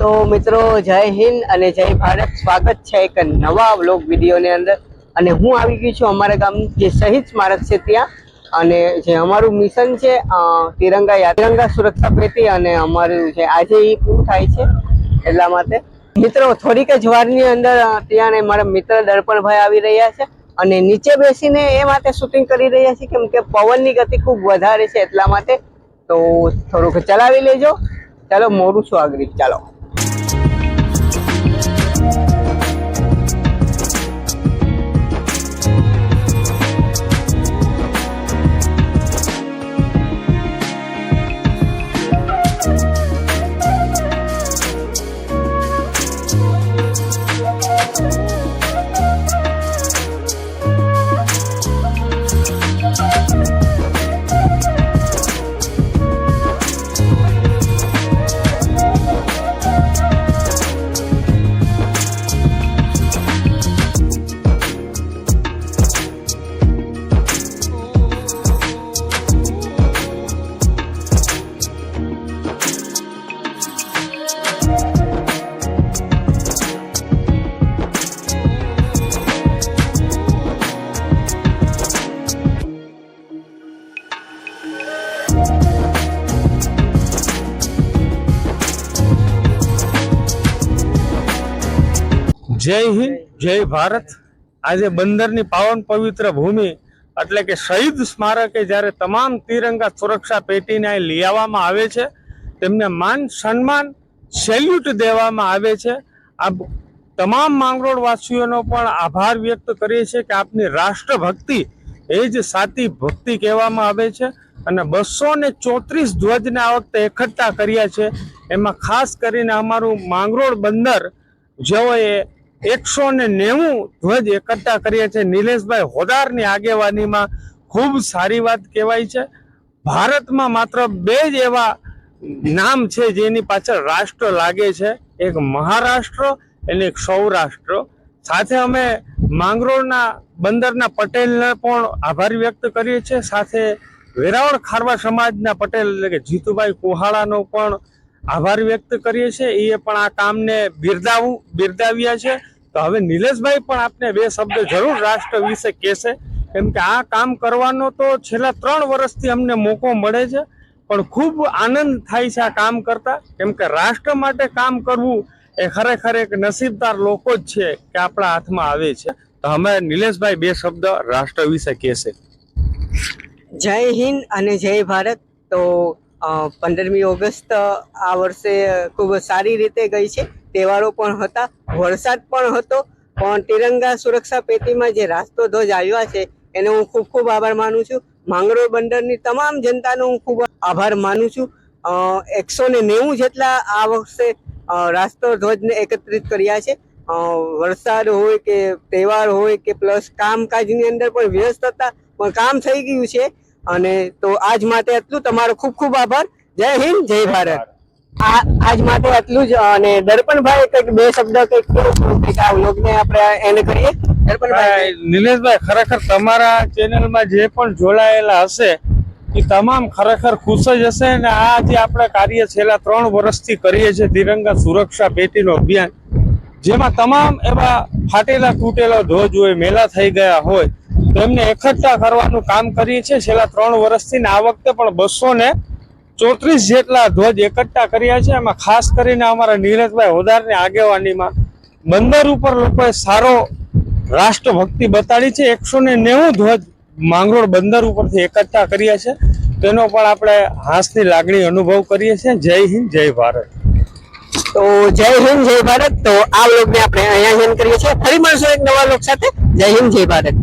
તો મિત્રો, જય હિન્દ અને જય ભારત. સ્વાગત છે એક નવા વ્લોગ વિડીયોની અંદર. અને હું આવી ગયું છું અમારા ગામ જે શહીદ સ્મારક છે ત્યાં. અને જે અમારું મિશન છે તિરંગા યા- તિરંગા સુરક્ષા પેટી અને અમારું જે આજે એ પૂરું થાય છે એટલા માટે. મિત્રો, થોડીક જ વારની અંદર ત્યાં મારા મિત્ર દર્પણભાઈ આવી રહ્યા છે અને નીચે બેસીને એ માટે શૂટિંગ કરી રહ્યા છે કેમ કે પવનની ગતિ ખૂબ વધારે છે એટલા માટે. તો થોડુંક ચલાવી લેજો. ચાલો છું આગળ ચાલો. જય હિન્દ, જય ભારત. આજે બંદરની પાવન પવિત્ર ભૂમિ, એટલે કે શહીદ સ્મારકે જ્યારે તમામ તિરંગા સુરક્ષા પેટીને અહીં લઈ આવે છે, તેમને માન, સન્માન, સેલ્યુટ દેવામાં આવે છે. આ તમામ માંગરોળવાસીઓનો પણ આભાર વ્યક્ત કરીએ છીએ કે આપની રાષ્ટ્રભક્તિ એ જ સાચી ભક્તિ કહેવામાં આવે છે અને બસો ને ચોત્રીસ ધ્વજને આ વખતે એકઠા કર્યા છે. એમાં ખાસ કરીને અમારું માંગરોળ બંદર જેઓએ એકસો ને નેવું ધ્વજ એકઠા કર્યા છે નિલેશભાઈ હોદારની આગેવાનીમાં ખૂબ સારી વાત કહેવાય છે. ભારતમાં માત્ર બે જ એવા નામ છે જેની પાછળ રાષ્ટ્ર લાગે છે. એક મહારાષ્ટ્ર અને એક સૌરાષ્ટ્ર. સાથે અમે માંગરોળના બંદરના પટેલને પણ આભાર વ્યક્ત કરીએ છીએ. સાથે વેરાવળ ખારવા સમાજના પટેલ એટલે કે જીતુભાઈ કોહાળાનો પણ આભાર વ્યક્ત કરીએ છીએ. એ પણ આ કામને બિરદાવું બિરદાવ્યા છે. તો હવે નિલેશભાઈ પણ આપને બે શબ્દ જરૂર રાષ્ટ્ર વિશે કહેશે. કેમ કે આ કામ કરવાનો તો છેલ્લા ત્રણ વર્ષથી અમને મોકો મળે છે. પણ ખૂબ આનંદ થાય છે આ કામ કરતા. કેમ કે રાષ્ટ્ર માટે કામ કરવું એ ખરેખર એક નસીબદાર લોકો જ છે કે આપણા હાથમાં આવે છે. તો અમે નિલેશભાઈ બે શબ્દ રાષ્ટ્ર વિશે કહેશે. જય હિન્દ અને જય ભારત. તો પંદરમી ઓગસ્ટ આ વર્ષે ખૂબ સારી રીતે ગઈ છે. તહેવારો પણ હતા વરસાદ પણ હતો પણ તિરંગા સુરક્ષા પેટીમાં જે રાષ્ટ્રધ્વજ આવ્યા છે એને હું ખૂબ ખૂબ આભાર માનું છું. માંગરોળ બંદરની તમામ જનતાનો હું ખૂબ આભાર માનું છું. એકસો ને નેવું જેટલા આ વખતે અ, રાષ્ટ્રધ્વજને એકત્રિત કર્યા છે. વરસાદ હોય કે તહેવાર હોય કે પ્લસ કામકાજની અંદર પણ વ્યસ્ત હતા પણ કામ થઈ ગયું છે. અને તો આજ માટે આટલું. તમારો ખૂબ ખૂબ આભાર. જય હિન્દ જય ભારત. આજ માટે આટલું જ, અને દર્પણભાઈ કંઈક બે શબ્દ કંઈક કંઈક આ વ્લોગને આપણે એને કરીએ. દર્પણભાઈ. નિલેશભાઈ, ખરેખર તમારા ચેનલમાં જે પણ જોડાયેલા હશે, એ તમામ ખરેખર ખુશ જ હશે અને આ જે આપણે કાર્ય છેલ્લા ત્રણ વર્ષથી કરીએ છીએ તિરંગા સુરક્ષા પેટીનું અભિયાન, જેમાં તમામ એવા ફાટેલા તૂટેલા ધ્વજ હોય મેલા થઈ ગયા હોય તો એમને એકઠા કરવાનું કામ કરીએ છીએ. છેલ્લા ત્રણ વર્ષથી ને આ વખતે પણ બસો ને ચોત્રીસ જેટલા ધ્વજ એકઠા કર્યા છે. એમાં ખાસ કરીને અમારા નીરજભાઈ હોદારની આગેવાનીમાં બંદર ઉપર લોકોએ સારો રાષ્ટ્રભક્તિ બતાડી છે. એકસો ને ધ્વજ માંગરોળ બંદર ઉપરથી એકઠા કર્યા છે. તેનો પણ આપણે હાંસની લાગણી અનુભવ કરીએ છીએ. જય હિન્દ, જય ભારત. તો જય હિન્દ, જય ભારત. તો આ લોકને આપણે અહીંયા એન્ડ કરીએ છીએ. ફરી મળશું એક નવા લોક સાથે. જય હિન્દ, જય ભારત.